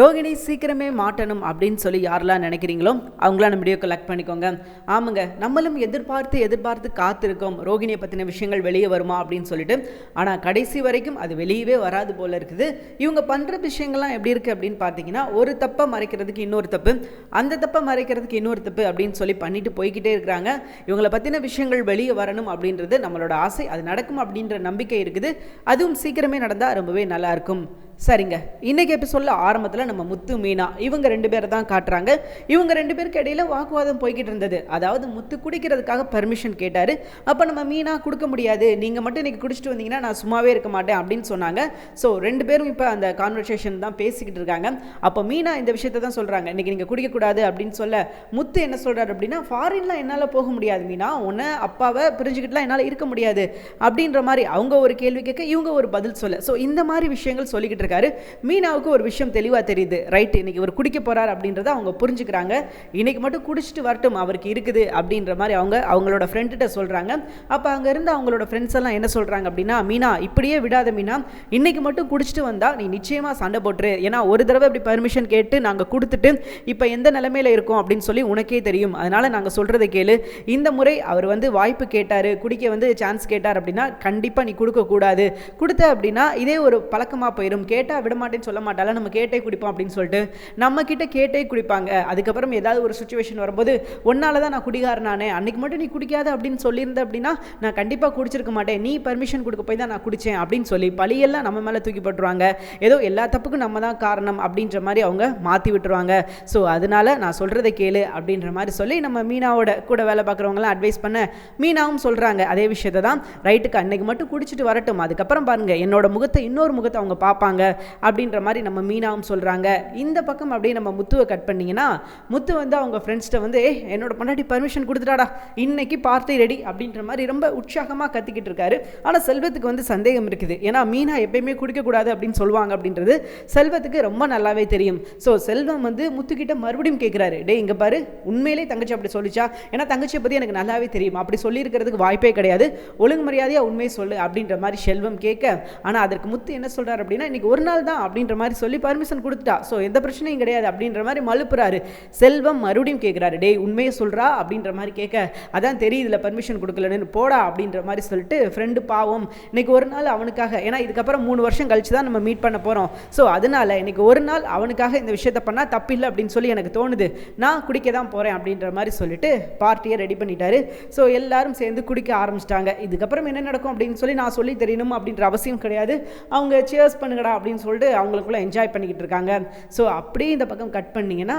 ரோகிணி சீக்கிரமே மாட்டணும் அப்படின்னு சொல்லி யாரெல்லாம் நினைக்கிறீங்களோ அவங்களாம் நம்ம வீடியோ கலெக்ட் பண்ணிக்கோங்க. ஆமாங்க நம்மளும் எதிர்பார்த்து எதிர்பார்த்து காத்திருக்கோம். ரோகிணியை பற்றின விஷயங்கள் வெளியே வருமா அப்படின்னு சொல்லிட்டு. ஆனால் கடைசி வரைக்கும் அது வெளியவே வராது போல் இருக்குது. இவங்க பண்ணுற விஷயங்கள்லாம் எப்படி இருக்குது அப்படின்னு பார்த்தீங்கன்னா ஒரு தப்பை மறைக்கிறதுக்கு இன்னொரு தப்பு அந்த தப்பை மறைக்கிறதுக்கு இன்னொரு தப்பு அப்படின்னு சொல்லி பண்ணிட்டு போய்கிட்டே இருக்கிறாங்க. இவங்களை பற்றின விஷயங்கள் வெளியே வரணும் அப்படின்றது நம்மளோட ஆசை. அது நடக்கும் அப்படின்ற நம்பிக்கை இருக்குது. அதுவும் சீக்கிரமே நடந்தால் ரொம்பவே நல்லாயிருக்கும் சரிங்க. இன்னைக்கு எபிசோடில் ஆரம்பத்தில் நம்ம முத்து மீனா இவங்க ரெண்டு பேரை தான் காட்டுறாங்க. இவங்க ரெண்டு பேருக்கு இடையில வாக்குவாதம் போய்கிட்டு இருந்தது. அதாவது முத்து குடிக்கிறதுக்காக பர்மிஷன் கேட்டார். அப்போ நம்ம மீனா கொடுக்க முடியாது. நீங்கள் மட்டும் இன்றைக்கி குடிச்சிட்டு வந்தீங்கன்னா நான் சும்மாவே இருக்க மாட்டேன் அப்படின்னு சொன்னாங்க. ஸோ ரெண்டு பேரும் இப்போ அந்த கான்வர்சேஷன் தான் பேசிக்கிட்டு இருக்காங்க. அப்போ மீனா இந்த விஷயத்தை தான் சொல்கிறாங்க இன்றைக்கி நீங்கள் குடிக்கக்கூடாது அப்படின்னு சொல்ல முத்து என்ன சொல்கிறார் அப்படின்னா ஃபாரின்லாம் என்னால் போக முடியாது மீனா. உன்னை அப்பாவை பிரிஞ்சுக்கிட்டுலாம் என்னால் இருக்க முடியாது. அப்படின்ற மாதிரி அவங்க ஒரு கேள்வி கேட்க இவங்க ஒரு பதில் சொல்ல. ஸோ இந்த மாதிரி விஷயங்கள் சொல்லிக்கிட்டு இருக்காங்க. இருக்காரு மீனாவுக்கு ஒரு விஷயம் தெளிவாக தெரியுது. ரைட் இன்னைக்கு இவர் குடிக்க போகிறார் அப்படின்றத அவங்க புரிஞ்சுக்கிறாங்க. இன்னைக்கு மட்டும் குடிச்சிட்டு வரட்டும் அவருக்கு இருக்குது அப்படின்ற மாதிரி அவங்க அவங்களோட ஃப்ரெண்ட்கிட்ட சொல்கிறாங்க அப்போ அங்கேருந்து அவங்களோட ஃப்ரெண்ட்ஸ் எல்லாம் என்ன சொல்கிறாங்க அப்படின்னா மீனா இப்படியே விடாத மீனா. இன்னைக்கு மட்டும் குடிச்சிட்டு வந்தால் நீ நிச்சயமாக சண்டை போட்டுரு. ஏன்னா ஒரு தடவை இப்படி பர்மிஷன் கேட்டு நாங்கள் கொடுத்துட்டு இப்போ எந்த நிலைமையில் இருக்கோம்? அப்படின்னு சொல்லி உனக்கே தெரியும். அதனால நாங்கள் சொல்கிறத கேளு. இந்த முறை அவர் வந்து வாய்ப்பு கேட்டார். குடிக்க வந்து சான்ஸ் கேட்டார் அப்படின்னா கண்டிப்பாக நீ கொடுக்கக்கூடாது. கொடுத்த அப்படின்னா இதே ஒரு பழக்கமாக போயிடும் கேட்டால் விட மாட்டேன்னு சொல்ல மாட்டால நம்ம கேட்டே குடிப்போம் அப்படின்னு சொல்லிட்டு நம்ம கிட்ட கேட்டே குடிப்பாங்க. அதுக்கப்புறம் ஏதாவது ஒரு சுச்சுவேஷன் வரும்போது ஒன்னால தான் நான். குடிகாரனானே அன்னைக்கு மட்டும் நீ குடிக்காத அப்படின்னு சொல்லியிருந்த அப்படின்னா நான் கண்டிப்பாக குடிச்சிருக்க மாட்டேன். நீ பர்மிஷன் கொடுக்க போய் தான் நான் குடித்தேன் அப்படின்னு சொல்லி பழியெல்லாம் நம்ம மேலே தூக்கி போட்டுருவாங்க. ஏதோ எல்லா தப்புக்கும் நம்ம தான் காரணம் அப்படின்ற மாதிரி அவங்க மாற்றி விட்டுருவாங்க. ஸோ அதனால நான் சொல்கிறத கேளு அப்படின்ற மாதிரி சொல்லி நம்ம மீனாவோட கூட வேலை பார்க்குறவங்களாம் அட்வைஸ் பண்ண மீனாவும் சொல்கிறாங்க அதே விஷயத்தை தான். ரைட்டுக்கு அன்னைக்கு மட்டும் குடிச்சிட்டு வரட்டும். அதுக்கப்புறம் பாருங்கள் என்னோட முகத்தை இன்னொரு முகத்தை அவங்க பார்ப்பாங்க. அப்படின்ற மாதிரி நம்ம மீனாவும் சொல்கிறாங்க இந்த பக்கம் அப்படியே நம்ம முத்துவை கட் பண்ணிங்கன்னா முத்து வந்து அவங்க ஃப்ரெண்ட்ஸ்கிட்ட வந்து ஏ என்னோட பொண்டாட்டி பர்மிஷன் கொடுத்துட்டாடா இன்னைக்கு பார்ட்டி ரெடி அப்படின்ற மாதிரி ரொம்ப உற்சாகமாக கத்திக்கிட்டு இருக்காரு. ஆனால் செல்வத்துக்கு வந்து சந்தேகம் இருக்குது. ஏன்னா மீனா எப்பயுமே குடிக்கக்கூடாது அப்படின்னு சொல்லுவாங்க அப்படின்றது செல்வத்துக்கு ரொம்ப நல்லாவே தெரியும். ஸோ செல்வம் வந்து முத்துக்கிட்ட மறுபடியும் கேட்குறாரு டே இங்கே பாரு உண்மையிலே தங்கச்சி அப்படி சொல்லிச்சா? ஏன்னா தங்கச்சியை பற்றி எனக்கு நல்லாவே தெரியும். அப்படி சொல்லியிருக்கிறதுக்கு வாய்ப்பே கிடையாது. ஒழுங்கு மரியாதையாக உண்மையை சொல்லு அப்படின்ற மாதிரி செல்வம் கேட்க ஆனால் அதற்கு முத்து என்ன சொல்கிறார் அப்படின்னா இன்னைக்கு ஒரு நாள் தான் அப்படின்ற மாதிரி சொல்லி பர்மிஷன் கொடுத்துட்டா. ஸோ எந்த பிரச்சனையும் கிடையாது அப்படின்ற மாதிரி மழுப்புறாரு செல்வம் மறுபடியும் கேட்குறாரு டேய் உண்மையை சொல்கிறா அப்படின்ற மாதிரி கேட்க அதான் தெரியுதுல பர்மிஷன் கொடுக்கலன்னு. போடா அப்படின்ற மாதிரி சொல்லிட்டு ஃப்ரெண்டு பாவம். இன்னைக்கு ஒரு நாள் அவனுக்காக ஏன்னா இதுக்கப்புறம் மூணு வருஷம் கழிச்சு தான் நம்ம மீட் பண்ண போகிறோம் ஸோ அதனால இன்னைக்கு ஒரு நாள் அவனுக்காக இந்த விஷயத்த பண்ணால் தப்பில்லை அப்படின்னு சொல்லி எனக்கு தோணுது. நான் குடிக்க தான் போகிறேன் அப்படின்ற மாதிரி சொல்லிட்டு பார்ட்டியை ரெடி பண்ணிட்டாரு. ஸோ எல்லாரும் சேர்ந்து குடிக்க ஆரம்பிச்சிட்டாங்க. இதுக்கப்புறம் என்ன நடக்கும் அப்படின்னு சொல்லி நான் சொல்லி தெரியணும் அப்படின்ற அவசியம் கிடையாது. அவங்க சேர்ஸ் பண்ணுங்கடா அப்படின்னு சொல்லிட்டு அவங்களுக்குள்ளே என்ஜாய் பண்ணிக்கிட்டு இருக்காங்க. ஸோ அப்படியே இந்த பக்கம் கட் பண்ணீங்கன்னா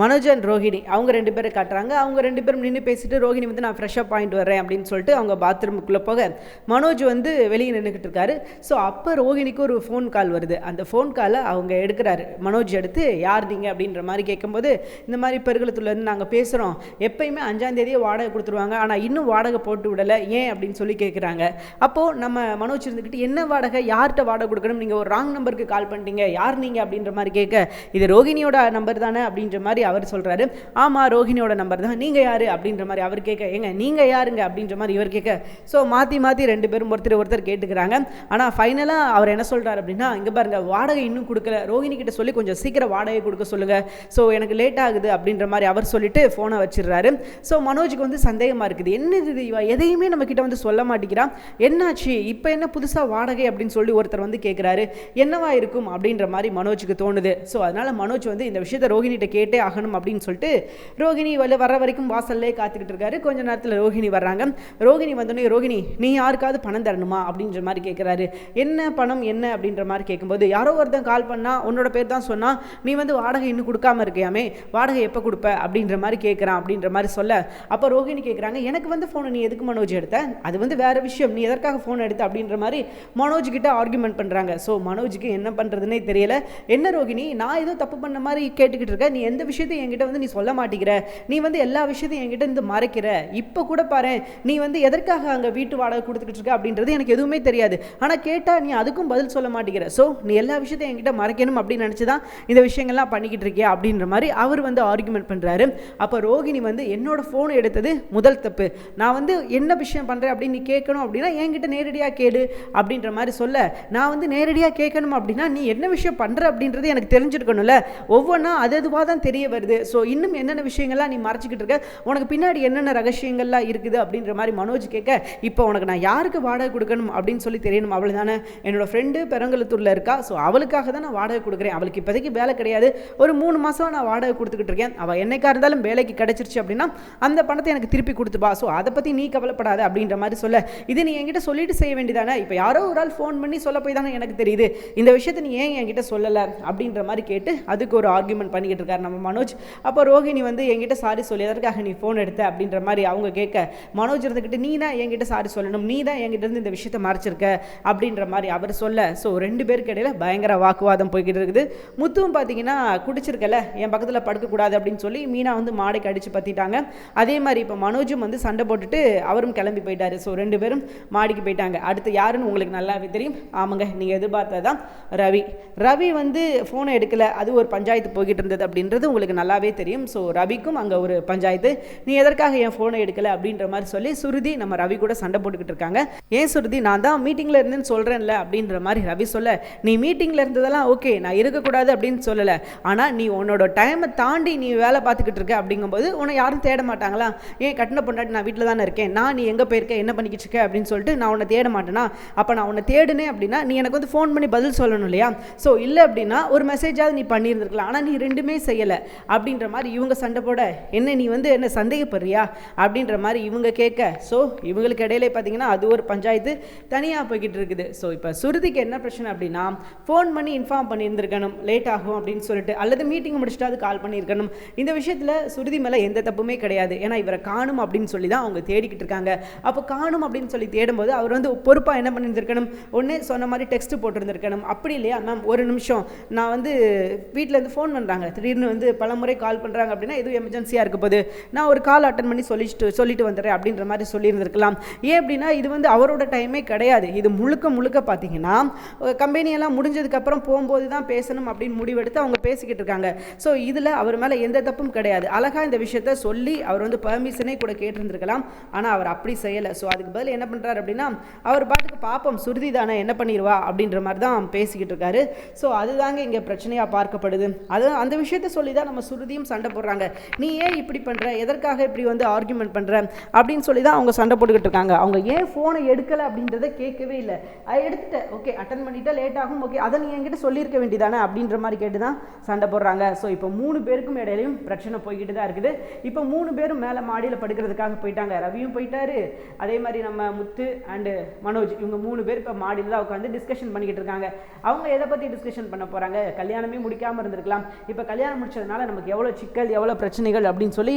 மனோஜ் அண்ட் ரோஹிணி. அவங்க ரெண்டு பேரும் காட்டுறாங்க. அவங்க ரெண்டு பேரும் நின்று பேசிட்டு ரோஹிணி வந்து நான் ஃப்ரெஷ்ஷாக பாயிண்ட் வரேன் அப்படின்னு சொல்லிட்டு அவங்க பாத்ரூமுக்குள்ளே போக மனோஜ் வந்து வெளியே நின்றுக்கிட்டு இருக்காரு. ஸோ அப்போ ரோஹிணிக்கு ஒரு ஃபோன் கால் வருது. அந்த ஃபோன் காலை அவங்க எடுக்கிறாரு. மனோஜ் எடுத்து யார் நீங்கள் அப்படின்ற மாதிரி கேட்கும்போது இந்த மாதிரி பெருகுளத்துலேருந்து நாங்கள் பேசுகிறோம் எப்பயுமே அஞ்சாந்தேதியே வாடகை கொடுத்துருவாங்க. ஆனால் இன்னும் வாடகை போட்டு விடலை. ஏன்? அப்படின்னு சொல்லி கேட்குறாங்க அப்போது நம்ம மனோஜ் இருந்துக்கிட்டு என்ன வாடகை? யார்கிட்ட வாடகை கொடுக்கணும்? நீங்கள் ஒரு ராங் நம்பருக்கு கால் பண்ணிட்டீங்க. யார் நீங்கள் அப்படின்ற மாதிரி கேட்க இது ரோஹிணியோட நம்பர் தானே? அப்படின்ற மாதிரி அவர் சொல்கிறாரு ஆமாம் ரோஹிணியோட நம்பர் தான். நீங்கள் யார்? அப்படின்ற மாதிரி அவர் கேட்க ஏங்க நீங்கள் யாருங்க? அப்படின்ற மாதிரி இவர் கேட்க. ஸோ மாற்றி மாற்றி ரெண்டு பேரும் ஒருத்தர் ஒருத்தர் கேட்டுக்கிறாங்க. ஆனால் ஃபைனலாக அவர் என்ன சொல்கிறார் அப்படின்னா இங்கே பாருங்க வாடகை இன்னும் கொடுக்கல. ரோஹிணி கிட்ட சொல்லி கொஞ்சம் சீக்கிரம் வாடகை கொடுக்க சொல்லுங்கள் ஸோ எனக்கு லேட் ஆகுது அப்படின்ற மாதிரி அவர் சொல்லிட்டு ஃபோனை வச்சிடுறாரு. ஸோ மனோஜுக்கு வந்து சந்தேகமாக இருக்குது. என்னது இது? இவ எதையுமே நம்ம கிட்ட வந்து சொல்ல மாட்டேங்கிறான் என்னாச்சு? இப்போ என்ன புதுசாக வாடகை? அப்படின்னு சொல்லி ஒருத்தர் வந்து கேட்குறாரு என்னவா இருக்கும்? அப்படின்ற மாதிரி மனோஜுக்கு தோணுது. ஸோ அதனால் மனோஜ் வந்து இந்த விஷயத்தை ரோஹிணிகிட்ட கேட்டே ஆகணும் அப்படின்னு சொல்லிட்டு ரோகிணி வல்ல வர வரைக்கும் வாசல்லே காத்துக்கிட்டு இருக்காரு. கொஞ்ச நேரத்தில் ரோஹிணி வர்றாங்க. ரோகிணி வந்தோடனே ரோகிணி நீ யாருக்காவது பணம் தரணுமா? அப்படின்ற மாதிரி கேட்குறாரு என்ன பணம் என்ன? அப்படின்ற மாதிரி கேட்கும்போது யாரோ ஒருத்தன் கால் பண்ணா உன்னோட பேர் தான் சொன்னா நீ வந்து வாடகை இன்னும் கொடுக்காம இருக்கியாமே? வாடகை எப்போ கொடுப்ப? அப்படின்ற மாதிரி கேட்குறான் அப்படின்ற மாதிரி சொல்ல. அப்போ ரோகிணி கேட்குறாங்க எனக்கு வந்து ஃபோனை நீ எதுக்கு மனோஜ் எடுத்த? அது வந்து வேற விஷயம். நீ எதற்காக ஃபோன் எடுத்த? அப்படின்ற மாதிரி மனோஜ் கிட்ட ஆர்குமெண்ட் பண்ணுறாங்க ஸோ மனோஜுக்கு என்ன பண்ணுறதுனே தெரியல. என்ன ரோகிணி நான் ஏதோ தப்பு பண்ண மாதிரி கேட்டுக்கிட்டு இருக்கேன் நீ எந்த விஷயம் விஷயத்தையும் என்கிட்ட வந்து நீ சொல்ல மாட்டேங்கிற. நீ வந்து எல்லா விஷயத்தையும் என்கிட்ட இருந்து மறைக்கிற. இப்போ கூட பாரு நீ வந்து எதற்காக அங்கே வீட்டு வாடகை கொடுத்துக்கிட்டு இருக்க அப்படின்றது எனக்கு எதுவுமே தெரியாது. ஆனால் கேட்டால் நீ அதுக்கும் பதில் சொல்ல மாட்டேங்கிற. ஸோ நீ எல்லா விஷயத்தையும் என்கிட்ட மறைக்கணும் அப்படின்னு நினச்சி தான் இந்த விஷயங்கள்லாம் பண்ணிக்கிட்டு இருக்கியா அப்படின்ற மாதிரி அவர் வந்து ஆர்குமெண்ட் பண்ணுறாரு அப்போ ரோகிணி வந்து என்னோட ஃபோன் எடுத்தது முதல் தப்பு. நான் வந்து என்ன விஷயம் பண்ணுறேன் அப்படின்னு நீ கேட்கணும் அப்படின்னா என்கிட்ட நேரடியாக கேடு அப்படின்ற மாதிரி சொல்ல. நான் வந்து நேரடியாக கேட்கணும் அப்படின்னா நீ என்ன விஷயம் பண்ணுற அப்படின்றது எனக்கு தெரிஞ்சிருக்கணும்ல. ஒவ்வொன்றா அது அதுவாக தான் தெரிய வருது. ஸோ இன்னும் என்னென்ன விஷயங்கள்லாம் நீ மறைச்சிக்கிட்டு இருக்க? உனக்கு பின்னாடி என்னென்ன ரகசியங்கள்லாம் இருக்குது அப்படின்ற மாதிரி மனோஜ் கேட்க இப்போ உனக்கு நான் யாருக்கு வாடகை கொடுக்கணும்? அப்படின்னு சொல்லி தெரியணும். அவள் தானே என்னோட ஃப்ரெண்டு பெரங்கலத்தூரில் இருக்கா. ஸோ அவளுக்காக தான் நான் வாடகை கொடுக்குறேன். அவளுக்கு இப்போதைக்கு வேலை கிடையாது. ஒரு மூணு மாதம் நான் வாடகை கொடுத்துக்கிட்டு இருக்கேன். அவள் என்னைக்கா இருந்தாலும் வேலைக்கு கிடச்சிருச்சு அப்படின்னா அந்த பணத்தை எனக்கு திருப்பி கொடுத்துப்பா ஸோ அதை பற்றி நீ கவலைப்படாத அப்படின்ற மாதிரி சொல்ல. இது நீ என்கிட்ட சொல்லிட்டு செய்ய வேண்டியதானே? இப்போ யாரோ ஒரு ஆள் ஃபோன் பண்ணி சொல்ல போய் தானே எனக்கு தெரியுது. இந்த விஷயத்தை நீ ஏன் என்கிட்ட சொல்லலை? அப்படின்ற மாதிரி கேட்டு அதுக்கு ஒரு ஆர்குமெண்ட் பண்ணிக்கிட்டு இருக்காரு நம்ம மனோஜ். அப்போ ரோஹிணி வந்து என்கிட்ட சாரி சொல்லி எதற்காக நீ ஃபோன் எடுத்த? அப்படின்ற மாதிரி அவங்க கேட்க மனோஜ் இருந்துக்கிட்டு நீ தான் என்கிட்ட சாரி சொல்லணும். நீ தான் என்கிட்ட இருந்து இந்த விஷயத்தை மறைச்சிருக்க. அப்படின்ற மாதிரி அவர் சொல்ல. ஸோ ரெண்டு பேருக்கு இடையில பயங்கர வாக்குவாதம் போய்கிட்டு இருக்குது. முத்துவும் பார்த்தீங்கன்னா குடிச்சிருக்கல என் பக்கத்தில் படுக்கக்கூடாது அப்படின்னு சொல்லி மீனா வந்து மாடைக்கு அடித்து பற்றிட்டாங்க அதே மாதிரி இப்போ மனோஜும் வந்து சண்டை போட்டுட்டு அவரும் கிளம்பி போயிட்டாரு. ஸோ ரெண்டு பேரும் மாடிக்கு போயிட்டாங்க. அடுத்து யாருன்னு உங்களுக்கு நல்லாவே தெரியும். ஆமாங்க நீங்கள் எதிர்பார்த்ததான் ரவி. ரவி வந்து ஃபோனை எடுக்கல. அது ஒரு பஞ்சாயத்து போய்கிட்டு இருந்தது அப்படின்றது உங்களுக்கு நல்லாவே தெரியும். ஸோ ரவிக்கும் அங்கே ஒரு பஞ்சாயத்து. நீ எதற்காக என் ஃபோனை எடுக்கலை அப்படின்ற மாதிரி சொல்லி சுருதி நம்ம ரவி கூட சண்டை போட்டுக்கிட்டு இருக்காங்க. ஏன் சுருதி? நான் தான் மீட்டிங்கில் இருந்தேன்னு சொல்கிறேன்ல அப்படின்ற மாதிரி ரவி சொல்ல நீ மீட்டிங்கில் இருந்ததெல்லாம் ஓகே நான் இருக்கக்கூடாது அப்படின்னு சொல்லலை. ஆனால் நீ உன்னோட டைமை தாண்டி நீ வேலை பார்த்துக்கிட்டு இருக்க அப்படிங்கும்போது உன்னை யாரும் தேட மாட்டாங்களா? ஏன் கட்டின பொண்டாட்டி நான் வீட்டில் தானே இருக்கேன். நான் நீ எங்கே போயிருக்க? என்ன பண்ணிக்கிட்டு இருக்க? அப்படின்னு சொல்லிட்டு நான் உன்னை தேட மாட்டேனா? அப்போ நான் உன்னை தேடுனேன் அப்படின்னா நீ எனக்கு வந்து ஃபோன் பண்ணி பதில் சொல்லணும் இல்லையா? ஸோ இல்லை அப்படின்னா ஒரு மெசேஜாவது நீ பண்ணியிருந்திருக்கலாம். ஆனால் நீ ரெண்டுமே செய்யலை. அப்படின்ற மாதிரி இவங்க சண்டை போட என்ன நீ வந்து என்ன சந்தேகப்படுறியா? அப்படின்ற மாதிரி இவங்க கேட்க ஸோ இவங்களுக்கு இடையில பார்த்தீங்கன்னா அது ஒரு பஞ்சாயத்து தனியாக போய்கிட்டு இருக்குது. ஸோ இப்போ சுருதிக்கு என்ன பிரச்சனை அப்படின்னா ஃபோன் பண்ணி இன்ஃபார்ம் பண்ணியிருந்திருக்கணும். லேட் ஆகும் அப்படின்னு சொல்லிட்டு அல்லது மீட்டிங் முடிச்சுட்டு அது கால் பண்ணியிருக்கணும். இந்த விஷயத்தில் சுருதி மேலே எந்த தப்புமே கிடையாது. ஏன்னா இவரை காணும் அப்படின்னு சொல்லி தான் அவங்க தேடிக்கிட்டு இருக்காங்க. அப்போ காணும் அப்படின்னு சொல்லி தேடும்போது அவர் வந்து பொறுப்பாக என்ன பண்ணியிருந்திருக்கணும்? ஒன்று சொன்ன மாதிரி டெக்ஸ்ட் போட்டிருந்திருக்கணும். அப்படி இல்லையா மேம் ஒரு நிமிஷம். நான் வந்து வீட்டிலேருந்து ஃபோன் பண்ணுறாங்க திடீர்னு வந்து பல முறை கால் பண்ணுறாங்க அப்படின்னா எதுவும் எமர்ஜென்சியாக இருக்க போது நான் ஒரு கால் அட்டன் பண்ணி சொல்லிட்டு சொல்லிட்டு வந்துடுறேன் அப்படின்ற மாதிரி சொல்லியிருந்திருக்கலாம். ஏன் அப்படின்னா இது வந்து அவரோட டைமே கிடையாது. இது முழுக்க முழுக்க பார்த்தீங்கன்னா கம்பெனியெல்லாம் முடிஞ்சதுக்கப்புறம் போகும்போது தான் பேசணும் அப்படின்னு முடிவெடுத்து அவங்க பேசிக்கிட்டு இருக்காங்க. ஸோ இதில் அவர் மேலே எந்த தப்பும் கிடையாது. அழகாக இந்த விஷயத்த சொல்லி அவர் வந்து பர்மிஷனே கூட கேட்டிருந்திருக்கலாம். ஆனால் அவர் அப்படி செய்யலை. ஸோ அதுக்கு பதில் என்ன பண்ணுறாரு அப்படின்னா அவர் பாட்டுக்கு பாப்பம் சுருதி தானே என்ன பண்ணிடுவா அப்படின்ற மாதிரி தான் பேசிக்கிட்டு இருக்காரு. ஸோ அதுதாங்க இங்கே பிரச்சனையாக பார்க்கப்படுது. அது அந்த விஷயத்த சொல்லி தான் நம்ம சுருதியும் சண்டை போடுறாங்க. நீ ஏன் இப்படி பண்ணுற எதற்காக இப்படி வந்து ஆர்கியூமெண்ட் பண்ணுற அப்படின்னு சொல்லி தான் அவங்க சண்டை போட்டுக்கிட்டு இருக்காங்க. அவங்க ஏன் ஃபோனை எடுக்கலை அப்படின்றத கேட்கவே இல்லை. எடுத்துட்டேன். ஓகே அட்டன் பண்ணிட்டா லேட் ஆகும். ஓகே அதை நீ என்கிட்ட சொல்லியிருக்க வேண்டியதானே அப்படின்ற மாதிரி கேட்டு தான் சண்டை போடுறாங்க. ஸோ இப்போ மூணு பேருக்கும் இடையிலையும் பிரச்சனை போய்கிட்டு தான் இருக்குது. இப்போ மூணு பேரும் மேலே மாடியில் படுக்கிறதுக்காக போயிட்டாங்க. ரவியும் போயிட்டாரு. அதே மாதிரி நம்ம முத்து அண்டு மனோஜ் இவங்க மூணு பேர் இப்போ மாடியில் தான் உட்காந்து டிஸ்கஷன் பண்ணிக்கிட்டு இருக்காங்க. அவங்க எதை பற்றி டிஸ்கஷன் பண்ண போகிறாங்க கல்யாணமே முடிக்காமல் இருந்திருக்கலாம். இப்போ கல்யாணம் முடிச்சதுனால நமக்கு எவ்வளோ சிக்கல் எவ்வளோ பிரச்சனைகள் அப்படின்னு சொல்லி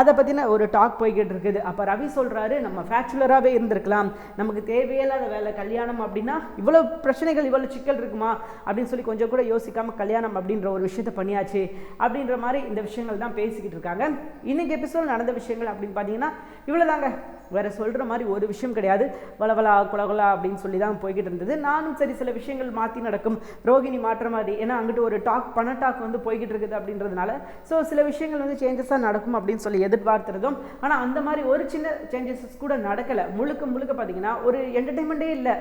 அதை பற்றின ஒரு டாக் போய்கிட்டு இருக்குது. அப்போ ரவி சொல்கிறாரு நம்ம ஃபேக்சுலராகவே இருந்திருக்கலாம். நமக்கு தேவையில்லாத வேலை கல்யாணம் அப்படின்னா இவ்வளோ பிரச்சனைகள் இவ்வளோ சிக்கல் இருக்குமா? அப்படின்னு சொல்லி கொஞ்சம் கூட யோசிக்காமல் கல்யாணம் அப்படின்ற ஒரு விஷயத்தை பண்ணியாச்சு. அப்படின்ற மாதிரி இந்த விஷயங்கள் தான் பேசிக்கிட்டு இருக்காங்க. இன்னைக்கு எபிசோட் நடந்த விஷயங்கள் அப்படின்னு பார்த்தீங்கன்னா இவ்வளோதாங்க வேற சொல்கிற மாதிரி ஒரு விஷயம் கிடையாது. வளவலா குலகுலா அப்படின்னு சொல்லி தான் போய்கிட்டு இருந்தது. நானும் சரி சில விஷயங்கள் மாற்றி நடக்கும். ரோகிணி மாற்ற மாதிரி ஏன்னா அங்கிட்டு ஒரு டாக் பண டாக் வந்து போய்கிட்டு இருக்குது அப்படின்றதுனால. ஸோ சில விஷயங்கள் வந்து சேஞ்சஸாக நடக்கும் அப்படின்னு சொல்லி எதிர்பார்த்துருந்தோம். ஆனால் அந்த மாதிரி ஒரு சின்ன சேஞ்சஸஸ் கூட நடக்கலை. முழுக்க முழுக்க பார்த்தீங்கன்னா ஒரு என்டர்டைன்மெண்ட்டே இல்லை.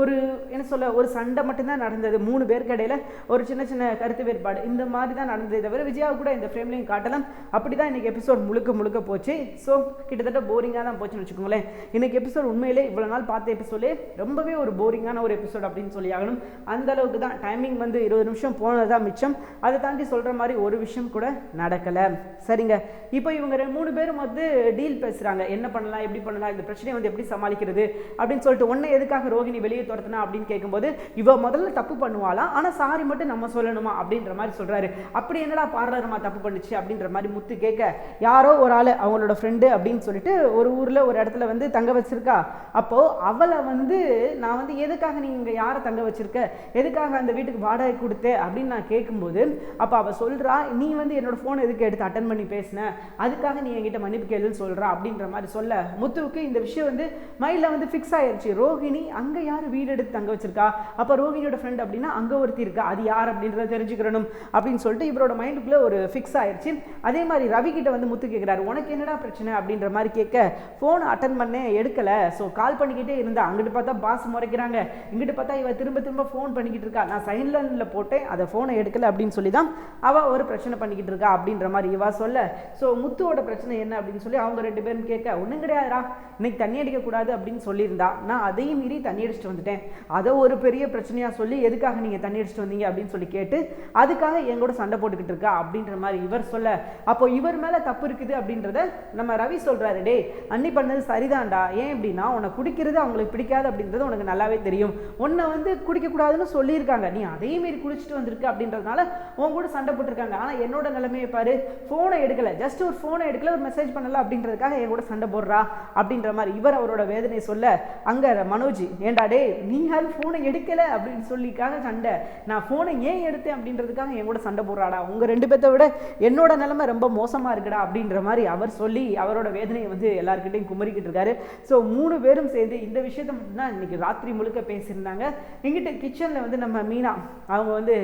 ஒரு என்ன சொல்ல ஒரு சண்டை மட்டும்தான் நடந்தது. மூணு பேருக்கு இடையில ஒரு சின்ன சின்ன கருத்து வேறுபாடு. இந்த மாதிரி தான் நடந்ததே தவிர விஜயாவை கூட இந்த ஃப்ரேம்லையும் காட்டலாம். அப்படி தான் இன்றைக்கி எபிசோட் முழுக்க முழுக்க போச்சு. ஸோ கிட்டத்தட்ட போரிங்காக தான் போச்சுன்னு வச்சுக்கோங்களேன். இன்னைக்கு எபிசோட் உண்மையிலே இவ்வளோ நாள் பார்த்த எபிசோடே ரொம்பவே ஒரு போரிங்கான ஒரு எபிசோட் அப்படின்னு சொல்லி ஆகணும். அந்த அளவுக்கு தான் டைமிங் வந்து இருபது நிமிஷம் போனதுதான் மிச்சம். அதை தாண்டி சொல்கிற மாதிரி ஒரு விஷயம் கூட நடக்கலை. சரிங்க. இப்போ இவங்க ரெண்டு மூணு பேரும் வந்து டீல் பேசுகிறாங்க என்ன பண்ணலாம் எப்படி பண்ணலாம் இந்த பிரச்சனையை வந்து எப்படி சமாளிக்கிறது அப்படின்னு சொல்லிட்டு ஒன்று எதுக்காக ரோகிணி வெளியே வெளியே துரத்துனா அப்படின்னு கேட்கும்போது இவ முதல்ல தப்பு பண்ணுவாளா? ஆனால் சாரி மட்டும் நம்ம சொல்லணுமா அப்படின்ற மாதிரி சொல்கிறாரு அப்படி என்னடா பார்லரமா தப்பு பண்ணுச்சு அப்படின்ற மாதிரி முத்து கேட்க யாரோ ஒரு ஆள் அவங்களோட ஃப்ரெண்டு அப்படின்னு சொல்லிட்டு ஒரு ஊரில் ஒரு இடத்துல வந்து தங்க வச்சிருக்கா? அப்போது அவளை வந்து நான் வந்து எதுக்காக நீங்கள் யாரை தங்க வச்சிருக்க? எதுக்காக அந்த வீட்டுக்கு வாடகை கொடுத்த? அப்படின்னு நான் கேட்கும்போது அப்போ அவள் சொல்கிறா நீ வந்து என்னோடய ஃபோனை எதுக்கு எடுத்து அட்டன் பண்ணி பேசின? அதுக்காக நீ என்கிட்ட மன்னிப்பு கேளுன்னு சொல்கிறா அப்படின்ற மாதிரி சொல்ல. முத்துவுக்கு இந்த விஷயம் வந்து மைண்டில் வந்து ஃபிக்ஸ் ஆயிடுச்சு ரோஹிணி அங்கே யார் வீடு எடுத்து தங்க வச்சிருக்கா? அப்போ ரோஹிணியோட ஃப்ரெண்ட் அப்படின்னா அங்கே ஒருத்தி இருக்கா? அது யார் அப்படின்றத தெரிஞ்சுக்கிறணும் அப்படின்னு சொல்லிட்டு இவரோட மைண்டுக்குள்ளே ஒரு ஃபிக்ஸ் ஆயிடுச்சு அதே மாதிரி ரவி கிட்ட வந்து முத்து கேட்குறாரு உனக்கு என்னடா பிரச்சனை? அப்படின்ற மாதிரி கேட்க ஃபோன் அட்டன் பண்ணேன் எடுக்கலை. ஸோ கால் பண்ணிக்கிட்டே இருந்தா. அங்கிட்டு பார்த்தா பாஸ் முறைக்கிறாங்க. இங்கிட்டு பார்த்தா இவ திரும்ப திரும்ப ஃபோன் பண்ணிக்கிட்டு இருக்கா. நான் சைலண்டில் போட்டேன். அதை ஃபோனை எடுக்கலை அப்படின்னு சொல்லி தான் அவள் ஒரு பிரச்சனை பண்ணிக்கிட்டு இருக்கா அப்படின்ற மாதிரி இவா சொல்ல. ஸோ முத்துவோட பிரச்சனை என்ன அப்படின்னு சொல்லி அவங்க ரெண்டு பேரும் கேட்க ஒன்றும் கிடையாதுடா. இன்னைக்கு தண்ணி அடிக்கக்கூடாது அப்படின்னு சொல்லியிருந்தா. நான் அதையும் மீறி தண்ணி அடிச்சுட்டு வந்துட்டேன். அதை ஒரு பெரிய பிரச்சனையாக சொல்லி எதுக்காக நீங்கள் தண்ணி அடிச்சுட்டு வந்தீங்க? அப்படின்னு சொல்லி கேட்டு அதுக்காக என் கூட சண்டை போட்டுக்கிட்டு இருக்கா? அப்படின்ற மாதிரி இவர் சொல்ல. அப்போ இவர் மேலே தப்பு இருக்குது அப்படின்றத நம்ம ரவி சொல்கிறாரு டே அன்னி பண்ணது சரிதான்டா. ஏன் அப்படின்னா உன்னை குடிக்கிறது அவங்களுக்கு பிடிக்காது அப்படின்றது உனக்கு நல்லாவே தெரியும். உன்னை வந்து குடிக்கக்கூடாதுன்னு சொல்லியிருக்காங்க. நீ அதே மாரி குடிச்சிட்டு வந்திருக்கு அப்படின்றதுனால உன் கூட சண்டை போட்டிருக்காங்க. ஆனால் என்னோட நிலைமையை பாரு. ஃபோனை எடுக்கலை. ஜஸ்ட் ஒரு ஃபோனை எடுக்கல ஒரு மெசேஜ் பண்ணல அப்படின்றதுக்காக என் கூட சண்டை போடுறா அப்படின்ற மாதிரி இவர் அவரோட வேதனையை சொல்ல அங்கே மனோஜ் ஏண்டா டே நீ ஃபோனை எடுக்கலை? அப்படின்னு சொல்லிக்காக சண்டை. நான் ஃபோனை ஏன் எடுத்தேன் அப்படின்றதுக்காக என் கூட சண்டை போடுறாடா. உங்கள் ரெண்டு பேர்த்த விட என்னோட நிலைமை ரொம்ப மோசமாக இருக்குடா அப்படின்ற மாதிரி அவர் சொல்லி அவரோட வேதனையை வந்து எல்லாருக்கிட்டையும் குமரி சொல்லிக்கிட்டு இருக்காரு. ஸோ மூணு பேரும் சேர்ந்து இந்த விஷயத்தை மட்டும்தான் இன்றைக்கி ராத்திரி முழுக்க பேசியிருந்தாங்க. எங்கிட்ட கிச்சனில் வந்து நம்ம மீனா அவங்க வந்து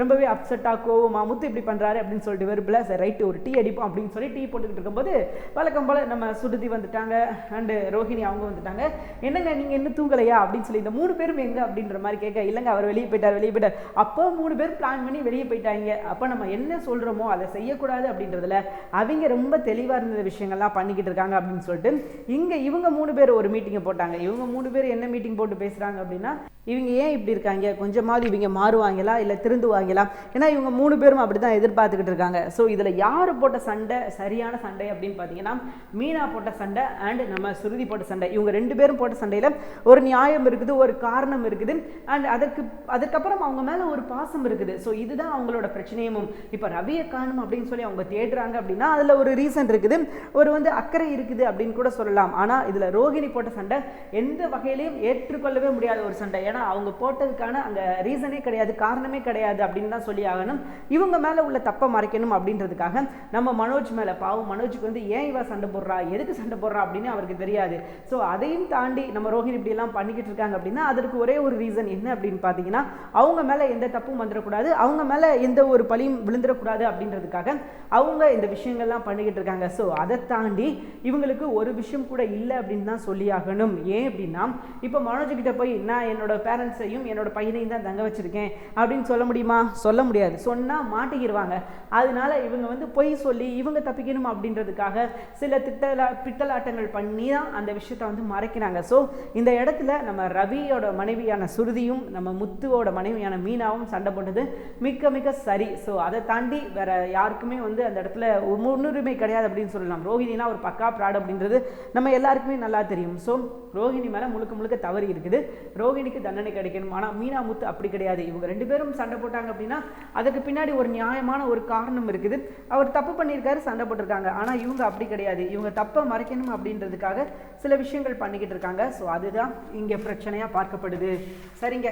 ரொம்பவே அப்செட்டாக கோவமா முத்து இப்படி பண்ணுறாரு அப்படின்னு சொல்லிட்டு வெறுப்பில் சரி ரைட்டு ஒரு டீ அடிப்போம் அப்படின்னு சொல்லி டீ போட்டுக்கிட்டு இருக்கும்போது வழக்கம் போல் நம்ம சுருதி வந்துட்டாங்க அண்டு ரோஹிணி அவங்க வந்துட்டாங்க. என்னங்க நீங்கள் இன்னும் தூங்கலையா? அப்படின்னு சொல்லி இந்த மூணு பேரும் எங்கே அப்படின்ற மாதிரி கேட்க இல்லைங்க அவர் வெளியே போயிட்டார் வெளியே போயிட்டார். அப்போ மூணு பேர் பிளான் பண்ணி வெளியே போயிட்டாங்க. அப்போ நம்ம என்ன சொல்கிறோமோ அதை செய்யக்கூடாது அப்படின்றதுல அவங்க ரொம்ப தெளிவாக இருந்த விஷயங்கள்லாம் பண்ணிக்கிட்டு இருக்காங்க அப்படின்னு சொல்லிட்டு இங்கே இவங்க மூணு பேர் ஒரு மீட்டிங்கை போட்டாங்க. இவங்க மூணு பேர் என்ன மீட்டிங் போட்டு பேசுகிறாங்க அப்படின்னா இவங்க ஏன் இப்படி இருக்காங்க? கொஞ்சமாவது இவங்க மாறுவாங்களா? இல்லை திருந்துவாங்களா? ஏன்னா இவங்க மூணு பேரும் அப்படி தான் எதிர்பார்த்துக்கிட்டு இருக்காங்க. ஸோ இதில் யார் போட்ட சண்டை சரியான சண்டை அப்படின்னு பார்த்தீங்கன்னா மீனா போட்ட சண்டை அண்ட் நம்ம சுருதி போட்ட சண்டை. இவங்க ரெண்டு பேரும் போட்ட சண்டையில் ஒரு நியாயம் இருக்குது ஒரு காரணம் இருக்குது. அண்ட் அதற்கு அதுக்கப்புறம் அவங்க மேலே ஒரு பாசம் இருக்குது. ஸோ இதுதான் அவங்களோட பிரச்சனையும். இப்போ ரவியை காணும் அப்படின்னு சொல்லி அவங்க தேடுறாங்க அப்படின்னா அதில் ஒரு ரீசன் இருக்குது. ஒரு வந்து அக்கறை இருக்குது அப்படின்னு கூட சொல்லலாம். ஆனால் இதில் ரோகிணி போட்ட சண்டை எந்த வகையிலையும் ஏற்றுக்கொள்ளவே முடியாத ஒரு சண்டை. ஏன்னா அவங்க போட்டதுக்கான அந்த ரீசனே கிடையாது காரணமே கிடையாது அப்படின்னு தான் சொல்லி ஆகணும். இவங்க மேலே உள்ள தப்பை மறைக்கணும் அப்படின்றதுக்காக நம்ம மனோஜ் மேலே பாவம் மனோஜுக்கு வந்து ஏன் இவ சண்டை போடுறா எதுக்கு சண்டை போடுறா அப்படின்னு அவருக்கு தெரியாது. ஸோ அதையும் தாண்டி நம்ம ரோஹிணி இப்படிலாம் பண்ணிக்கிட்டு இருக்காங்க அப்படின்னா அதற்கு ஒரே ஒரு ரீசன் என்ன அப்படின்னு பார்த்தீங்கன்னா அவங்க மேலே எந்த தப்பும் வந்துடக்கூடாது அவங்க மேலே எந்த ஒரு பழியும் விழுந்துடக்கூடாது அப்படின்றதுக்காக அவங்க இந்த விஷயங்கள்லாம் பண்ணிக்கிட்டு இருக்காங்க. ஸோ அதை தாண்டி இவங்களுக்கு ஒரு விஷயம் கூட இல்லை அப்படின்னு தான் சொல்லி ஆகணும். ஏன் அப்படின்னா இப்போ மனோஜ் கிட்ட போய் நான் என்னோட பேரண்ட்ஸையும் என்னோட பையனையும் தான் தங்க வச்சிருக்கேன். அப்படின்னு சொல்ல முடியுமா? சொல்ல முடியாது. சொன்னால் மாட்டிக்கிடுவாங்க அதனால இவங்க வந்து பொய் சொல்லி இவங்க தப்பிக்கணும் அப்படின்றதுக்காக சில திட்டலா பித்தலாட்டங்கள் பண்ணி தான் அந்த விஷயத்தை வந்து மறைக்கிறாங்க. ஸோ இந்த இடத்துல நம்ம ரவியோட மனைவியான சுருதியும் நம்ம முத்துவோட மனைவியான மீனாவும் சண்டை போட்டது மிக்க மிக சரி. ஸோ அதை தாண்டி வேற யாருக்குமே வந்து அந்த இடத்துல முன்னுரிமை கிடையாது அப்படின்னு சொல்லலாம். ரோஹிணினா ஒரு பக்கா ப்ராட் அப்படின்றது நம்ம எல்லாருக்குமே நல்லா தெரியும். ஸோ ரோஹிணி மேலே முழுக்க முழுக்க தவறு இருக்குது. ரோஹிணிக்கு தண்டனை கிடைக்கணும். ஆனால் மீனாமுத்து அப்படி கிடையாது. இவங்க ரெண்டு பேரும் சண்டை போட்டாங்க அப்படின்னா அதுக்கு பின்னாடி ஒரு நியாயமான ஒரு காரணம் இருக்குது. அவர் தப்பு பண்ணியிருக்காரு சண்டை போட்டிருக்காங்க. ஆனால் இவங்க அப்படி கிடையாது. இவங்க தப்பை மறைக்கணும் அப்படின்றதுக்காக சில விஷயங்கள் பண்ணிக்கிட்டு இருக்காங்க. ஸோ அதுதான் இங்கே பிரச்சனையாக பார்க்கப்படுது. சரிங்க.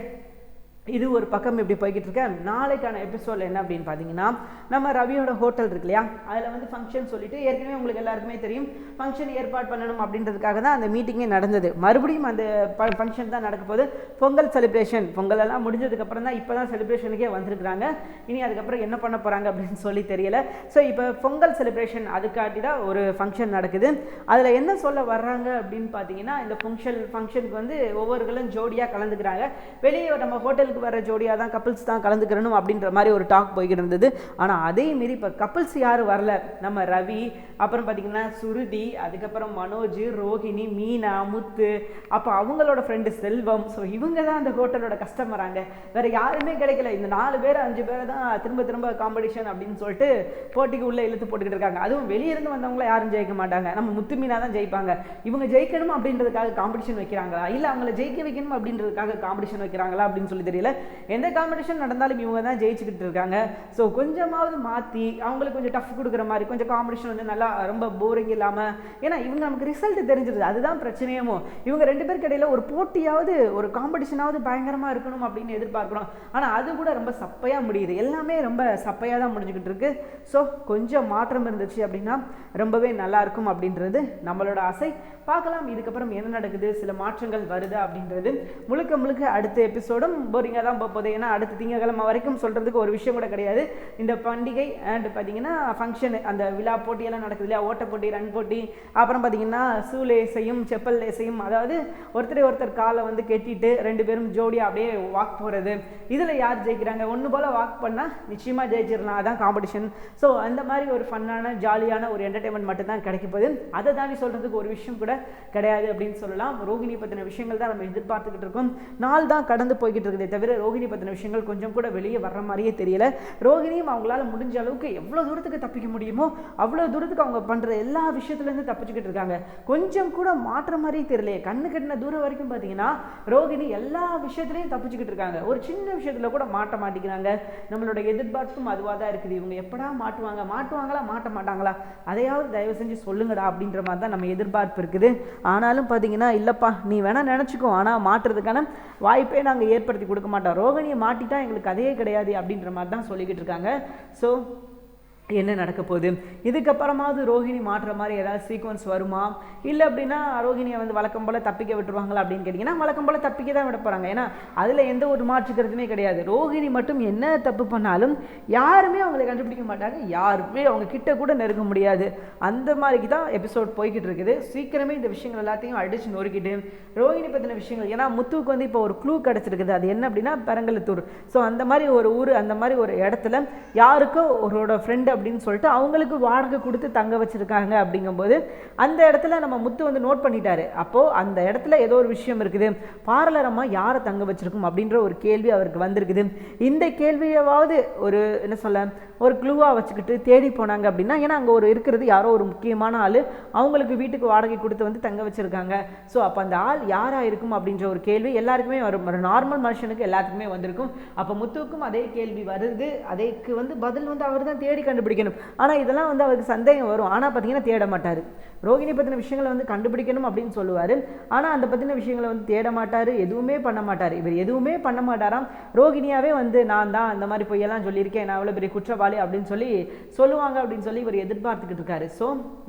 இது ஒரு பக்கம் இப்படி போய்கிட்டு இருக்க நாளைக்கான எபிசோடில் என்ன அப்படின்னு பார்த்தீங்கன்னா நம்ம ரவியோட ஹோட்டல் இருக்கு இல்லையா? அதில் வந்து ஃபங்க்ஷன் சொல்லிட்டு ஏற்கனவே உங்களுக்கு எல்லாருக்குமே தெரியும். ஃபங்க்ஷன் ஏற்பாடு பண்ணணும் அப்படின்றதுக்காக தான் அந்த மீட்டிங்கே நடந்தது. மறுபடியும் அந்த ஃபங்க்ஷன் தான் நடக்க போது பொங்கல் செலிப்ரேஷன் பொங்கல் எல்லாம் முடிஞ்சதுக்கப்புறம் தான் இப்போ தான் செலிப்ரேஷனுக்கே வந்திருக்கிறாங்க. இனி அதுக்கப்புறம் என்ன பண்ண போகிறாங்க அப்படின்னு சொல்லி தெரியல. ஸோ இப்போ பொங்கல் செலிப்ரேஷன் அதுக்காட்டி தான் ஒரு ஃபங்க்ஷன் நடக்குது. அதில் என்ன சொல்ல வர்றாங்க அப்படின்னு பார்த்தீங்கன்னா இந்த ஃபங்க்ஷன் ஃபங்க்ஷனுக்கு வந்து ஒவ்வொருகளும் ஜோடியாக கலந்துக்கிறாங்க. வெளியே நம்ம ஹோட்டலுக்கு பேருக்கு வர ஜோடியாக தான் கப்பிள்ஸ் தான் கலந்துக்கிறணும் அப்படின்ற மாதிரி ஒரு டாக் போய்கிட்டு இருந்தது. ஆனால் அதே மாரி இப்போ கப்பிள்ஸ் யாரும் வரல? நம்ம ரவி அப்புறம் பார்த்திங்கன்னா சுருதி அதுக்கப்புறம் மனோஜ் ரோஹிணி மீனா முத்து அப்போ அவங்களோட ஃப்ரெண்டு செல்வம். ஸோ இவங்க தான் அந்த ஹோட்டலோட கஸ்டமராங்க வேற யாருமே கிடைக்கல. இந்த நாலு பேர் அஞ்சு பேரை தான் திரும்ப திரும்ப காம்படிஷன் அப்படின்னு சொல்லிட்டு போட்டிக்கு உள்ள இழுத்து போட்டுக்கிட்டு இருக்காங்க. அதுவும் வெளியிருந்து வந்தவங்களை வந்தவங்கள யாரும் ஜெயிக்க மாட்டாங்க. நம்ம முத்து மீனா தான் ஜெயிப்பாங்க. இவங்க ஜெயிக்கணும் அப்படின்றதுக்காக காம்படிஷன் வைக்கிறாங்களா? இல்லை அவங்கள ஜெயிக்க வைக்கணும் அப்படின்றதுக்காக காம்படிஷன் வைக்கிறாங்களா அப்படின்னு சொல்லி தெரியல. எந்த காம்படிஷன் நடந்தாலும் இவங்க தான் ஜெயிச்சுக்கிட்டு இருக்காங்க. ஸோ கொஞ்சமாவது மாற்றி அவங்களுக்கு கொஞ்சம் டஃப் கொடுக்குற மாதிரி கொஞ்சம் காம்படிஷன் வந்து நல்லா ரொம்ப போரிங் இல்லாமல் ஏன்னா இவங்க நமக்கு ரிசல்ட் தெரிஞ்சிருது அதுதான் பிரச்சனையுமோ. இவங்க ரெண்டு பேருக்கு இடையில ஒரு போட்டியாவது ஒரு காம்படிஷனாவது பயங்கரமாக இருக்கணும் அப்படின்னு எதிர்பார்க்கணும் ஆனால் அது கூட ரொம்ப சப்பையாக முடியுது. எல்லாமே ரொம்ப சப்பையாக தான் முடிஞ்சுக்கிட்டு இருக்கு. ஸோ கொஞ்சம் மாற்றம் இருந்துச்சு அப்படின்னா ரொம்பவே நல்லா இருக்கும் அப்படின்றது நம்மளோட ஆசை. பார்க்கலாம் இதுக்கப்புறம் என்ன நடக்குது சில மாற்றங்கள் வருதா அப்படின்றது. முழுக்க முழுக்க அடுத்த எபிசோடும் போரிங் பொறுமையாக தான் போக போகுது. ஏன்னா அடுத்த திங்கக்கிழமை வரைக்கும் சொல்கிறதுக்கு ஒரு விஷயம் கூட கிடையாது. இந்த பண்டிகை அண்ட் பார்த்தீங்கன்னா ஃபங்க்ஷனு அந்த விழா போட்டியெல்லாம் நடக்குது இல்லையா? ஓட்ட போட்டி ரன் போட்டி. அப்புறம் பார்த்தீங்கன்னா ஷூ லேசையும் செப்பல் லேசையும் அதாவது ஒருத்தரை ஒருத்தர் காலை வந்து கெட்டிட்டு ரெண்டு பேரும் ஜோடியாக அப்படியே வாக் போகிறது இதில் யார் ஜெயிக்கிறாங்க? ஒன்று போல் வாக் பண்ணால் நிச்சயமாக ஜெயிச்சிடலாம். அதான் காம்படிஷன் ஸோ அந்த மாதிரி ஒரு ஃபன்னான ஜாலியான ஒரு என்டர்டைன்மெண்ட் மட்டும்தான் கிடைக்க போகுது. அதை தாண்டி சொல்கிறதுக்கு ஒரு விஷயம் கூட கிடையாது அப்படின்னு சொல்லலாம். ரோகிணி பற்றின விஷயங்கள் தான் நம்ம எதிர்பார்த்துக்கிட்டு இருக்கோம். நாள் தான் கடந்து போய்கிட்டு இருக்குதே தவிர ரோகிணி பற்றின விஷயங்கள் கொஞ்சம் கூட வெளியே வர்ற மாதிரியே தெரியல. ரோகிணியும் அவங்களால முடிஞ்ச அளவுக்கு எவ்வளோ தூரத்துக்கு தப்பிக்க முடியுமோ அவ்வளோ தூரத்துக்கு அவங்க பண்ணுற எல்லா விஷயத்துலேருந்து தப்பிச்சுக்கிட்டு இருக்காங்க. கொஞ்சம் கூட மாற்ற மாதிரியே தெரியலையே. கண்ணு கட்டின தூரம் வரைக்கும் பார்த்தீங்கன்னா ரோஹிணி எல்லா விஷயத்துலையும் தப்பிச்சுக்கிட்டு இருக்காங்க. ஒரு சின்ன விஷயத்தில் கூட மாட்ட மாட்டேங்கிறாங்க. நம்மளோட எதிர்பார்ப்பும் அதுவாக தான் இருக்குது. இவங்க எப்படா மாட்டுவாங்க? மாட்டுவாங்களா? மாட்ட மாட்டாங்களா? அதையாவது தயவு செஞ்சு சொல்லுங்கடா அப்படின்ற மாதிரி தான் நம்ம எதிர்பார்ப்பு இருக்குது. ஆனாலும் பார்த்தீங்கன்னா இல்லைப்பா நீ வேணால் நினச்சிக்கோ. ஆனால் மாட்டுறதுக்கான வாய்ப்பே நாங்கள் ஏற்படுத்தி கொடுக்க மாட்டோம் ரோகிணியை மாட்டிட்டா எங்களுக்கு கதையே கிடையாது அப்படின்ற மாதிரி தான் சொல்லிக்கிட்டு இருக்காங்க. ஸோ என்ன நடக்க போகுது? இதுக்கப்புறமாவது ரோஹிணி மாற்றுற மாதிரி ஏதாவது சீக்வன்ஸ் வருமா? இல்லை அப்படின்னா ரோஹிணியை வந்து வழக்கம் போல் தப்பிக்க விட்டுருவாங்களா அப்படின்னு கேட்டிங்கன்னா வழக்கம் போல் தப்பிக்க தான் விட போகிறாங்க ஏன்னா அதில் எந்த ஒரு மாற்றுக்கிறதுமே கிடையாது. ரோஹிணி மட்டும் என்ன தப்பு பண்ணாலும் யாருமே அவங்களை கண்டுபிடிக்க மாட்டாங்க. யாருமே அவங்க கிட்ட கூட நெருங்க முடியாது. அந்த மாதிரிக்கு தான் எபிசோட் போய்கிட்டு இருக்குது. சீக்கிரமே இந்த விஷயங்கள் எல்லாத்தையும் அடிச்சு நொறுக்கிட்டு ரோஹிணி பற்றின விஷயங்கள் ஏன்னா முத்துவுக்கு வந்து இப்போ ஒரு க்ளூ கிடச்சிருக்குது. அது என்ன அப்படின்னா பெரங்கலத்தூர். ஸோ அந்த மாதிரி ஒரு ஊர் அந்த மாதிரி ஒரு இடத்துல யாருக்கோ ஒரு ஃப்ரெண்டு அப்படின்னு சொல்லிட்டு அவங்களுக்கு வாடகை கொடுத்து தங்க வச்சுருக்காங்க அப்படிங்கும்போது அந்த இடத்துல நம்ம முத்து வந்து நோட் பண்ணிட்டாரு. அப்போது அந்த இடத்துல ஏதோ ஒரு விஷயம் இருக்குது. பாரலரமாக யாரை தங்க வச்சிருக்கும் அப்படின்ற ஒரு கேள்வி அவருக்கு வந்திருக்குது. இந்த கேள்வியாவது ஒரு என்ன சொல்ல ஒரு க்ளூவாக வச்சுக்கிட்டு தேடி போனாங்க அப்படின்னா ஏன்னா அங்கே ஒரு இருக்கிறது யாரோ ஒரு முக்கியமான ஆள். அவங்களுக்கு வீட்டுக்கு வாடகை கொடுத்து வந்து தங்க வச்சுருக்காங்க. ஸோ அப்போ அந்த ஆள் யாராக இருக்கும் அப்படின்ற ஒரு கேள்வி எல்லாருக்குமே வரும். ஒரு நார்மல் மனுஷனுக்கு எல்லாத்துக்குமே வந்திருக்கும். அப்போ முத்துவுக்கும் அதே கேள்வி வருது. அதைக்கு வந்து பதில் வந்து அவர் தான் தேடி கண்டுபிடிக்கணும். ஆனால் இதெல்லாம் வந்து அவருக்கு சந்தேகம் வரும். ஆனால் பார்த்தீங்கன்னா தேட மாட்டார். ரோகிணி பற்றின விஷயங்களை வந்து கண்டுபிடிக்கணும் அப்படின்னு சொல்லுவார். ஆனால் அந்த பற்றின விஷயங்களை வந்து தேட மாட்டார். எதுவுமே பண்ண மாட்டார். இவர் எதுவுமே பண்ண மாட்டாராம். ரோகிணியாகவே வந்து நான் தான் அந்த மாதிரி பொய்யெல்லாம் சொல்லியிருக்கேன். நான் அவ்வளோ பெரிய குற்றவாளி அப்படின்னு சொல்லி சொல்லுவாங்க அப்படின்னு சொல்லி இவர் எதிர்பார்த்துக்கிட்டு இருக்காரு. ஸோ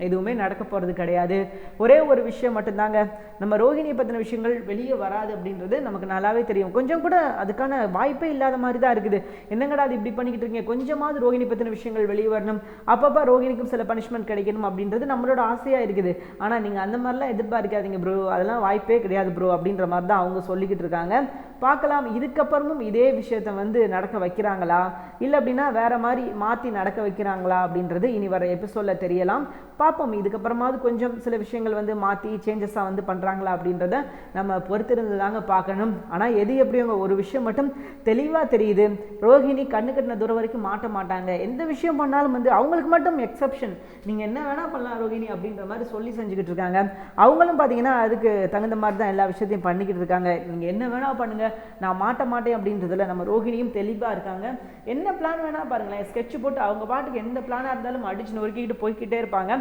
எதுவுமே நடக்க போகிறது கிடையாது. ஒரே ஒரு விஷயம் மட்டும்தாங்க. நம்ம ரோகிணியை பற்றின விஷயங்கள் வெளியே வராது அப்படின்றது நமக்கு நல்லாவே தெரியும். கொஞ்சம் கூட அதுக்கான வாய்ப்பே இல்லாத மாதிரி தான் இருக்குது. என்னங்கடா அது இப்படி பண்ணிக்கிட்டு இருக்கீங்க? கொஞ்சமாவது ரோஹிணி பற்றின விஷயங்கள் வெளியே வரணும். அப்பப்போ ரோஹிணிக்கும் சில பனிஷ்மெண்ட் கிடைக்கணும் அப்படின்றது நம்மளோட ஆசையாக இருக்குது. ஆனால் நீங்கள் அந்த மாதிரிலாம் எதிர்பார்க்காதீங்க ப்ரோ அதெல்லாம் வாய்ப்பே கிடையாது ப்ரோ அப்படின்ற மாதிரி தான் அவங்க சொல்லிக்கிட்டு இருக்காங்க. பார்க்கலாம். இதுக்கப்புறமும் இதே விஷயத்த வந்து நடக்க வைக்கிறாங்களா? இல்லை அப்படின்னா வேற மாதிரி மாற்றி நடக்க வைக்கிறாங்களா அப்படின்றது இனி வர எபிசோடில் தெரியலாம். பார்ப்போம். இதுக்கப்புறமாவது கொஞ்சம் சில விஷயங்கள் வந்து மாற்றி சேஞ்சஸாக வந்து பண்ணுறாங்களா அப்படின்றத நம்ம பொறுத்திருந்து தாங்க பார்க்கணும். ஆனால் எது எப்படியோங்க ஒரு விஷயம் மட்டும் தெளிவாக தெரியுது. ரோஹிணி கண்ணு கட்டின தூரம் வரைக்கும் மாட்ட மாட்டாங்க. எந்த விஷயம் பண்ணாலும் வந்து அவங்களுக்கு மட்டும் எக்ஸப்ஷன் நீங்கள் என்ன வேணால் பண்ணலாம் ரோஹிணி அப்படின்ற மாதிரி சொல்லி செஞ்சுக்கிட்டு இருக்காங்க. அவங்களும் பார்த்தீங்கன்னா அதுக்கு தகுந்த மாதிரி தான் எல்லா விஷயத்தையும் பண்ணிக்கிட்டு இருக்காங்க. நீங்கள் என்ன வேணால் பண்ணுங்கள் நான் மாட்ட மாட்டேன் அப்படின்றதுல நம்ம ரோஹிணியும் தெளிவாக இருக்காங்க. என்ன பிளான் வேணால் பாருங்களேன். ஸ்கெட்ச் போட்டு அவங்க பாட்டுக்கு எந்த பிளானாக இருந்தாலும் அடிச்சு நொறுக்கிக்கிட்டு போய்க்கிட்டே இருப்பாங்க.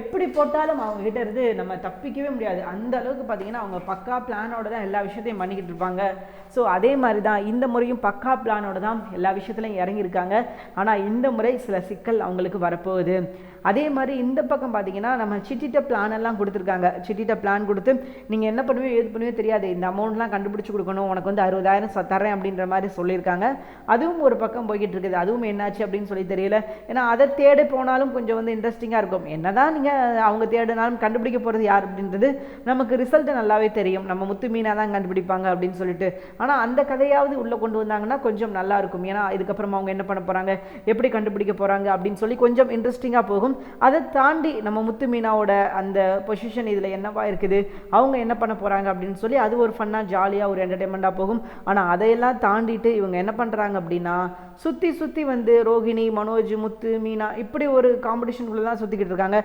எப்படி போட்டாலும் அவங்க கிட்ட இருந்து நம்ம தப்பிக்கவே முடியாது. அந்த அளவுக்கு பார்த்தீங்கன்னா அவங்க பக்கா பிளானோட தான் எல்லா விஷயத்தையும் பண்ணிக்கிட்டு இருப்பாங்க. ஸோ அதே மாதிரி தான் இந்த முறையும் பக்கா பிளானோட தான் எல்லா விஷயத்துலையும் இறங்கியிருக்காங்க. ஆனால் இந்த முறை சில சிக்கல் அவங்களுக்கு வரப்போகுது. அதே மாதிரி இந்த பக்கம் பார்த்தீங்கன்னா நம்ம சிட்டிட்ட பிளான் எல்லாம் கொடுத்துருக்காங்க. சிட்டிட்ட பிளான் கொடுத்து நீங்கள் என்ன பண்ணுவீங்க ஏது பண்ணுவீங்க தெரியாது. இந்த அமௌண்ட்லாம் கண்டுபிடிச்சி கொடுக்கணும். உனக்கு வந்து அறுபதாயிரம் ச- தரேன் அப்படின்ற மாதிரி சொல்லியிருக்காங்க. அதுவும் ஒரு பக்கம் போய்கிட்டு இருக்குது அதுவும் என்னாச்சு அப்படின்னு சொல்லி தெரியல. ஏன்னா அதை தேடி போனாலும் கொஞ்சம் வந்து இன்ட்ரெஸ்டிங்காக இருக்கும். என்னதான் நீங்கள் அவங்க தேடினாலும் கண்டுபிடிக்க போகிறது யார் அப்படின்றது நமக்கு ரிசல்ட்டு நல்லாவே தெரியும். நம்ம முத்து மீனாக தான் கண்டுபிடிப்பாங்க அப்படின்னு சொல்லிட்டு. ஆனால் அந்த கதையாவது உள்ளே கொண்டு வந்தாங்கன்னா கொஞ்சம் நல்லா இருக்கும். ஏன்னா இதுக்கப்புறம் அவங்க என்ன பண்ண போகிறாங்க எப்படி கண்டுபிடிக்க போகிறாங்க அப்படின்னு சொல்லி கொஞ்சம் இன்ட்ரெஸ்டிங்காக போகும். அதை தாண்டி நம்ம முத்து மீனாவோட அந்த பொசிஷன் இதில் என்னவா இருக்குது? அவங்க என்ன பண்ண போகிறாங்க அப்படின்னு சொல்லி அது ஒரு ஃபன்னாக ஜாலியாக ஒரு என்டர்டைன்மெண்ட்டாக போகும். ஆனால் அதையெல்லாம் தாண்டிட்டு இவங்க என்ன பண்ணுறாங்க அப்படின்னா சுற்றி சுற்றி வந்து ரோகிணி மனோஜ் முத்து மீனா இப்படி ஒரு காம்படிஷனுக்குள்ளே தான் சுற்றிக்கிட்டு இருக்காங்க.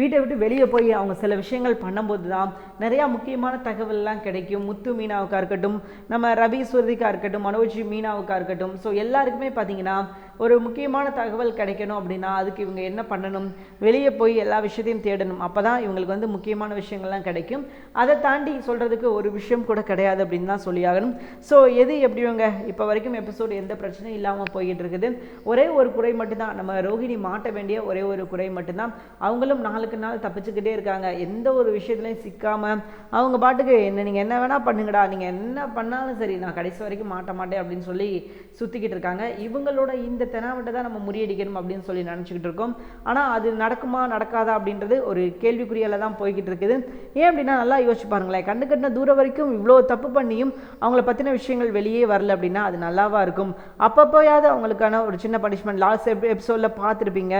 வீட்டை விட்டு வெளியே போய் அவங்க சில விஷயங்கள் பண்ணும்போது தான் நிறையா முக்கியமான தகவல்லாம் கிடைக்கும். முத்து மீனாவுக்காக இருக்கட்டும் நம்ம ரவி சுருதிக்கா இருக்கட்டும் மனோஜ் மீனாவுக்காக இருக்கட்டும். ஸோ எல்லாருக்குமே பார்த்தீங்கன்னா ஒரு முக்கியமான தகவல் கிடைக்கணும் அப்படின்னா அதுக்கு இவங்க என்ன பண்ணணும்? வெளியே போய் எல்லா விஷயத்தையும் தேடணும். அப்போ தான் இவங்களுக்கு வந்து முக்கியமான விஷயங்கள்லாம் கிடைக்கும். அதை தாண்டி சொல்கிறதுக்கு ஒரு விஷயம் கூட கிடையாது அப்படின்னு தான் சொல்லியாகணும் ஸோ எது எப்படியோங்க? இப்போ வரைக்கும் எபிசோடு எந்த பிரச்சனையும் இல்லாமல் போய்கிட்டு இருக்குது. ஒரே ஒரு குறை மட்டும்தான். நம்ம ரோகிணி மாட்ட வேண்டிய ஒரே ஒரு குறை மட்டும்தான். அவங்களும் நாளுக்கு நாள் தப்பிச்சுக்கிட்டே இருக்காங்க. எந்த ஒரு விஷயத்துலையும் சிக்காமல் அவங்க பாட்டுக்கு என்ன நீங்கள் என்ன வேணால் பண்ணுங்கடா. நீங்கள் என்ன பண்ணாலும் சரி நான் கடைசி வரைக்கும் மாட்ட மாட்டேன் அப்படின்னு சொல்லி சுற்றிக்கிட்டு இருக்காங்க. இவங்களோட இந்த தெனாவட்டை தான் நம்ம முறியடிக்கணும் அப்படின்னு சொல்லி நினச்சிக்கிட்டு இருக்கோம். ஆனால் அது நடக்குமா நடக்காதா அப்படின்றது ஒரு கேள்விக்குறியால தான் போய்கிட்டு இருக்குது. ஏன் அப்படின்னா நல்லா யோசிச்சு பாருங்களேன். கண்டு கட்டின தூரம் வரைக்கும் இவ்வளோ தப்பு பண்ணியும் அவங்கள பற்றின விஷயங்கள் வெளியே வரல அப்படின்னா அது நல்லாவா இருக்கும்? அப்பப்போயாவது அவங்களுக்கான ஒரு சின்ன பனிஷ்மெண்ட் லாஸ்ட் எபிசோடில் பார்த்துருப்பீங்க.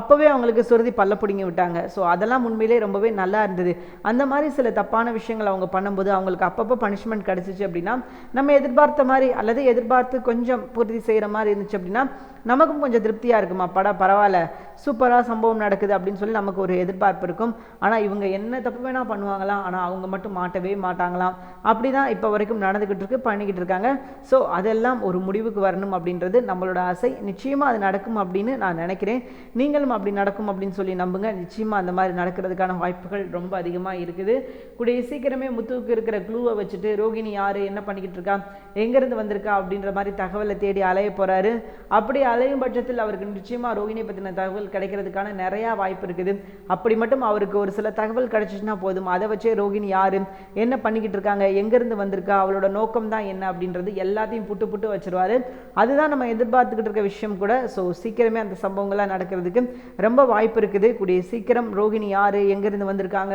அப்போவே அவங்களுக்கு சுருதி பல்ல பிடிங்கி விட்டாங்க. ஸோ அதெல்லாம் உண்மையிலே ரொம்பவே நல்லா இருந்தது. அந்த மாதிரி சில தப்பான விஷயங்கள் அவங்க பண்ணும்போது அவங்களுக்கு அப்பப்போ பனிஷ்மெண்ட் கிடச்சிச்சு அப்படின்னா நம்ம எதிர்பார்த்த மாதிரி அல்லது எதிர்பார்த்து கொஞ்சம் பூர்த்தி செய்கிற மாதிரி இருந்துச்சு அப்படின்னா நமக்கும் கொஞ்சம் திருப்தியாக இருக்குமா? படா பரவாயில்ல. சூப்பராக சம்பவம் நடக்குது அப்படின்னு சொல்லி நமக்கு ஒரு எதிர்பார்ப்பு இருக்கும். ஆனால் இவங்க என்ன தப்பு வேணால் பண்ணுவாங்களாம். ஆனால் அவங்க மட்டும் மாட்டவே மாட்டாங்களாம். அப்படி தான் இப்போ வரைக்கும் நடந்துக்கிட்டு இருக்கு பண்ணிக்கிட்டு இருக்காங்க. ஸோ அதெல்லாம் ஒரு முடிவுக்கு வரணும் அப்படின்றது நம்மளோட ஆசை. நிச்சயமாக அது நடக்கும் அப்படின்னு நான் நினைக்கிறேன். நீங்களும் அப்படி நடக்கும் அப்படின்னு சொல்லி நம்புங்க. நிச்சயமாக அந்த மாதிரி நடக்கிறதுக்கான வாய்ப்புகள் ரொம்ப அதிகமாக இருக்குது. கூடிய சீக்கிரமே முத்துவுக்கு இருக்கிற க்ளூவை வச்சுட்டு ரோகிணி யார்? என்ன பண்ணிக்கிட்டு இருக்கா? எங்கேருந்து வந்திருக்கா? அப்படின்ற மாதிரி தகவலை தேடி அலைய போகிறாரு அப்படி அலையும் பட்சத்தில் அவருக்கு நிச்சயமாக ரோகிணியை பற்றின தகவல் கிடைக்கிறதுக்கான நிறையா வாய்ப்பு இருக்குது. அப்படி மட்டும் அவருக்கு ஒரு சில தகவல் கிடைச்சிச்சுன்னா போதும். அதை வச்சே ரோகிணி யார்? என்ன பண்ணிக்கிட்டு இருக்காங்க? எங்கேருந்து வந்திருக்கா? அவளோட நோக்கம் தான் என்ன அப்படின்றது எல்லாத்தையும் புட்டு புட்டு வச்சிருவாரு. அதுதான் நம்ம எதிர்பார்த்துக்கிட்டு இருக்க விஷயம் கூட. ஸோ சீக்கிரமே அந்த சம்பவங்கள்லாம் நடக்கிறதுக்கு ரொம்ப வாய்ப்பு இருக்குது. கூடிய சீக்கிரம் ரோகிணி யார்? எங்கேருந்து வந்திருக்காங்க?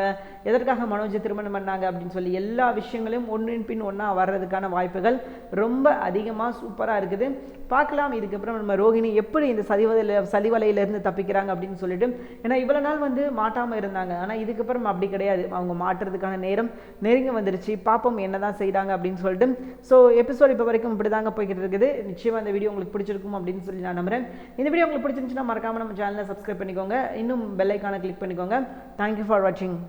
எதற்காக மனோஜை திருமணம் பண்ணாங்க அப்படின்னு சொல்லி எல்லா விஷயங்களையும் ஒன்றின் பின் ஒன்றா வர்றதுக்கான வாய்ப்புகள் ரொம்ப அதிகமாக சூப்பராக இருக்குது. பார்க்கலாம். இதுக்கப்புறம் நம்ம ரோ ரோஹிணி எப்படி இந்த சதிவலையில் சதிவலையிலேருந்து தப்பிக்கிறாங்க அப்படின்னு சொல்லிட்டு ஏன்னா இவ்வளோ நாள் வந்து மாட்டாமல் இருந்தாங்க. ஆனால் இதுக்கப்புறம் அப்படி கிடையாது. அவங்க மாட்டுறதுக்கான நேரம் நெருங்கி வந்துருச்சு. பார்ப்போம் என்ன தான் செய்கிறாங்க அப்படின்னு சொல்லிட்டு. ஸோ எபிசோட் இப்போ வரைக்கும் இப்படி தாங்க போய்கிட்டு இருக்குது. நிச்சயமாக இந்த வீடியோ உங்களுக்கு பிடிச்சிருக்கும் அப்படின்னு சொல்லி நான் நம்புகிறேன் இந்த வீடியோ உங்களுக்கு பிடிச்சிருந்துச்சுன்னா மறக்காம நம்ம சேனலை சப்ஸ்கிரைப் பண்ணிக்கோங்க. இன்னும் பெல்லைக்கான கிளிக் பண்ணிக்கோங்க. தேங்க்யூ ஃபார் வாட்சிங்